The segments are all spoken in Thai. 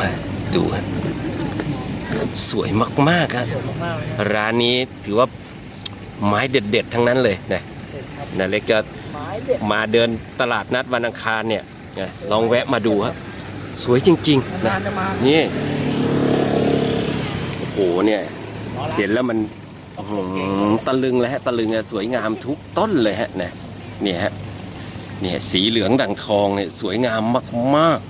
ฮะดูฮะสวยมากๆครับสวยมากๆครับร้านนี้ถือว่าไม้เด็ด ๆ ทั้งนั้นเลยนะนะเล็กจะมาเดินตลาดนัดวันอังคารเนี่ยนะลองแวะมาดูครับสวยจริงๆนะนี่โอ้โหเนี่ยเห็นแล้วมันอื้อหือตะลึงเลยฮะตะลึงอะสวยงามทุกต้นเลยฮะนะเนี่ยฮะเนี่ยสีเหลืองดังทองเนี่ยสวยงามมากๆ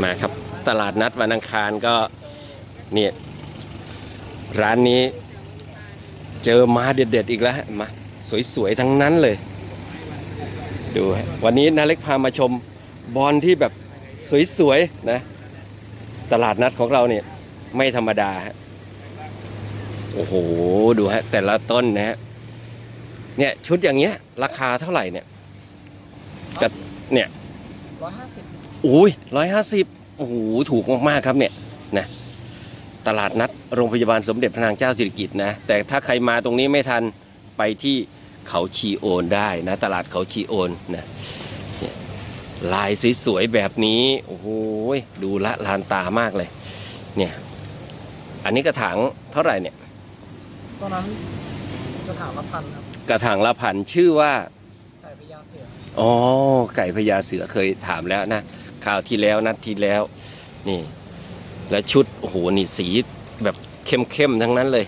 มาครับ ตลาดนัดวันอังคารก็เนี่ยร้านนี้ เจอมาเด็ด ๆ อีกแล้วมาสวย ๆ ทั้งนั้นเลย ดูวันนี้นาเล็กพามาชมบอลที่แบบสวย ๆ นะ ตลาดนัดของเราเนี่ยไม่ธรรมดาฮะโอ้โห ดูฮะ แต่ละต้นนะฮะเนี่ยชุดอย่างเงี้ย ราคาเท่าไหร่เนี่ยแต่เนี่ยร้อยห้าสิบ อุ้ยร้อยห้าสิบโอ้โหถูกมากๆครับเนี่ยนะตลาดนัดโรงพยาบาลสมเด็จพระนางเจ้าสิริกิติ์นะ แต่ถ้าใครมาตรงนี้ไม่ทันไปที่เขาชีโอนได้นะ ตลาดเขาชีโอนนะเนี่ยลายสวยๆแบบนี้ โอ้โหดูละลานตามากเลย เนี่ย อันนี้กระถางเท่าไหร่เนี่ยตอนนั้นกระถางละพันครับกระถางละพันชื่อว่าไก่พญาเสืออ๋อไก่พญาเสือเคยถามแล้วนะ คราวที่แล้วนัดที่แล้ว นี่ และชุดโอ้โหนี่สีแบบเข้มๆทั้งนั้นเลย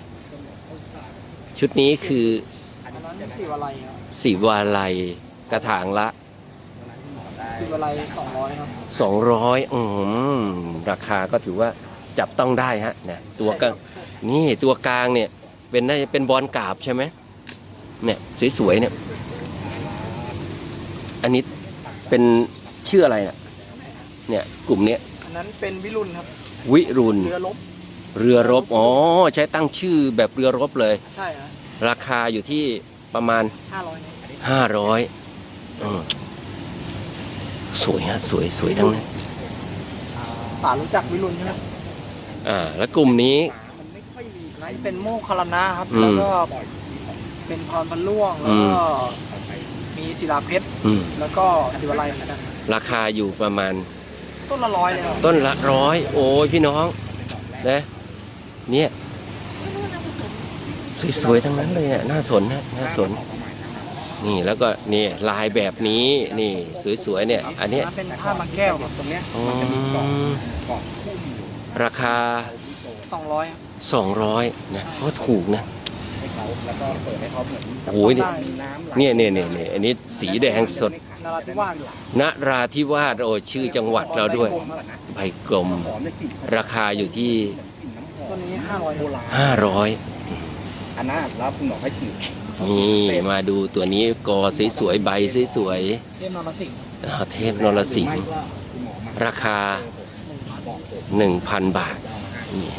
ชุดนี้คืออันนั้นสี่วาลัยครับสีวาลัยกระถางละสี่วาลัยสองร้อยครับ200อืมราคาก็ถือว่าจับต้องได้ฮะเนี่ยตัวกลางนี่ตัวกลางเนี่ย เป็นน่าจะเป็นบอลกราบใช่ไหมเนี่ยสวยๆเนี่ย อันนี้เป็นชื่ออะไรเนี่ย เนี่ยกลุ่มเนี้ยอันนั้นเป็นวิรุณครับ วิรุณเรือลบ เรือรบ อ๋อ ใช้ตั้งชื่อแบบเรือรบเลย ใช่ครับราคาอยู่ที่ประมาณ ห้าร้อยห้าร้อยสวยฮะสวยสวยทั้งนั้นป่ารู้จักวิรุณใช่ไหมอ่า แล้วกลุ่มนี้ มันไม่ค่อยมีอันนั้นเป็นโมคคารนะครับ อืมแล้วก็เป็นพรพันล่วง แล้วก็มีศิลาเพชร อืม แล้วก็ศิวาลัยเหมือนกันราคาอยู่ประมาณ ต้นละร้อยเลยครับต้นละร้อยโอ้ยพี่น้องนะเนี่ยสวยๆทั้งนั้นเลยอะน่าสนนะน่าสน นี่แล้วก็นี่ลายแบบนี้นี่สวยๆเนี่ย อันเนี้ยเป็นท่าบางแก้วครับตรงเนี้ยอืมราคาสองร้อยครับ200นะก็ถูกนะ โอ้ยเนี่ยได้เนี่ยเนี่ยเนี่ยเนี่ยอันนี้สีแดงสดนาราธิวาสอยู่นราธิวาสโอ้ชื่อจังหวัดเราด้วย ใบกลมครับใบกลมราคาอยู่ที่ ตัวนี้ห้าร้อย500 อันนั้นแล้วคุณหมอให้ฉีดนี่มาดูตัวนี้กอสวยๆใบสวยเทพนรสิงห์ๆอ่าเทพนรสิงห์ราคา1,000 บาท นี่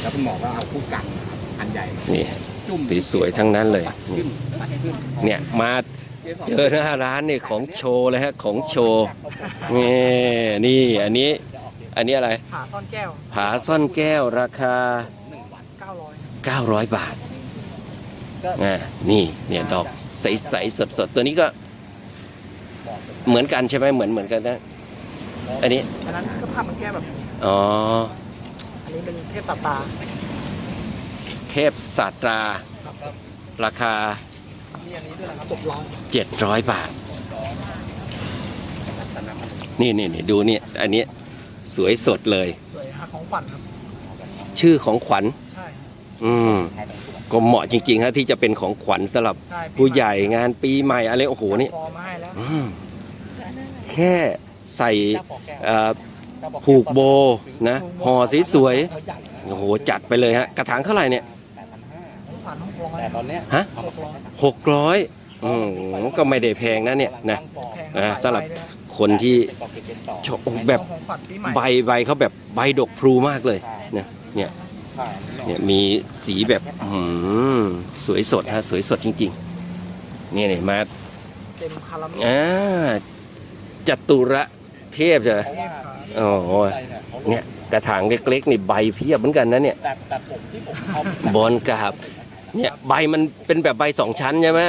แล้วคุณหมอก็เอาคู่กันนะครับอันใหญ่มานี่จุ่ม สีสวยทั้งนั้นเลยขึ้นตัดขึ้นเนี่ยมาเจอหน้าร้านนี่ของโชว์เลยฮะของโชว์นี่นี่อันนี้อันนี้อะไรผาซ่อนแก้วผาซ่อนแก้วราคาเก้าร้อย900 บาทอ่านี่เนี่ยดอกใสๆสดๆตัวนี้ก็ เหมือนกันใช่ไหมเหมือนเหมือนกันนะอันนี้อันนั้นก็ภาพมันแก้วแบบอ๋ออันนี้เป็นเทพตาตา เทพศาสตราครับครับราคามีอันนี้ด้วยนะครับเจ็ดร้อย700 บาท นี่นี่นี่ดูนี่อันนี้สวยสดเลย สวยหาของขวัญครับ ชื่อของขวัญ ใช่ อืมก็เหมาะจริงๆฮะที่จะเป็นของขวัญสำหรับใช่ปีผู้ใหญ่งานปีใหม่อะไรโอ้โหนี่จัดฟอร์มมาให้แล้วอืมแค่ใส่เจ้าของแก้วเอ่อผูกโบนะห่อสวยๆ โอ้โห จัดไปเลยฮะ กระถางเท่าไหร่เนี่ย ของขวัญของฟอง แต่ตอนเนี้ยฮะหกร้อยหกร้อยอืมก็ไม่ได้แพงนะเนี่ยนะแพงอ่าหลายสำหรับใด้วยครับคนที่เป็นบอกเป็นต่อชอบแบบของขวัญปีใหม่ ใบใบเขาแบบใบดกพลูมากเลยเนี่ยเนี่ยใช่เนี่ยมีสีแบบอืมสวยสดฮะสวยสดจริงๆเนี่ยเนี่ยมาเต็มคาราเมลอ่าจตุระเทพใช่ไหมเพราะว่าโอ้โหเนี่ยกระถางเล็กๆนี่ใบเพียบเหมือนกันนะเนี่ย แต่แต่ผมที่ผมเอาบอลกราบเนี่ย ใบมันเป็นแบบใบสองชั้นใช่ไหม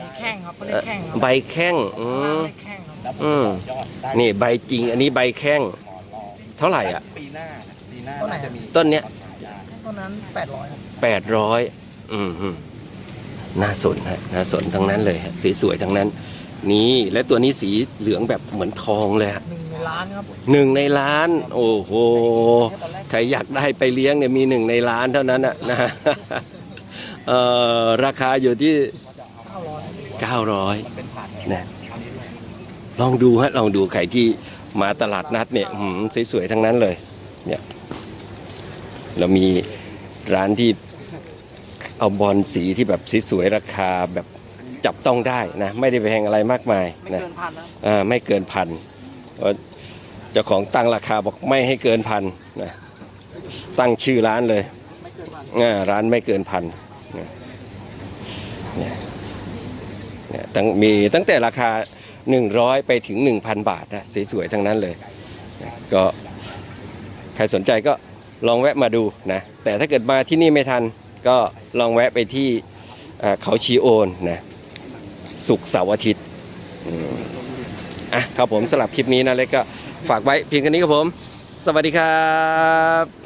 ใบแข้งครับเขาเรียกแข้งครับใบแข้งอืมเรียกแข้งครับแล้วผมอืมยอดได้นี่ใบจริง อันนี้ใบแข้งหมอนรองเท่าไหร่อะ ปีหน้าปีหน้าต้นไหนน่าจะมีต้นเนี้ยต้นนั้นแปดร้อยครับแปดร้อยอืมฮึน่าสนฮะน่าสนทั้งนั้นเลยฮะสวยๆทั้งนั้น นี่และตัวนี้สีเหลืองแบบเหมือนทองเลยฮะหนึ่งในล้านครับหนึ่งในล้าน โอ้โห ใครอยากได้ไปเลี้ยงเนี่ยมีหนึ่งในล้านเท่านั้นอะนะ เอ่อราคาอยู่ที่เก้าร้อย900มันเป็นผ่านแหนะลองดูฮะลองดูใครที่มาตลาดนัดเนี่ยหืมสวยๆทั้งนั้นเลยเนี่ยเรามีร้านที่เอาบอลสีที่แบบสวยๆราคาแบบจับต้องได้นะไม่ได้แพงอะไรมากมายไม่นะเกินพันนะอ่าไม่เกินพันเพราะเจ้าของตั้งราคาบอกไม่ให้เกินพันนะตั้งชื่อร้านเลยไม่เกินพันอ่าร้านไม่เกินพันนะ เนี่ยเนี่ยตั้งมีตั้งแต่ราคา 100 ไปถึง 1,000 บาทนะสวยๆทั้งนั้นเลยนะก็ใครสนใจก็ลองแวะมาดูนะแต่ถ้าเกิดมาที่นี่ไม่ทันก็ลองแวะไปที่เขาชีโอนนะสุกร์เสาร์อาทิตย์อะครับผมสำหรับคลิปนี้นะเล็กก็ฝากไว้เพียงแค่นี้ครับผม สวัสดีครับ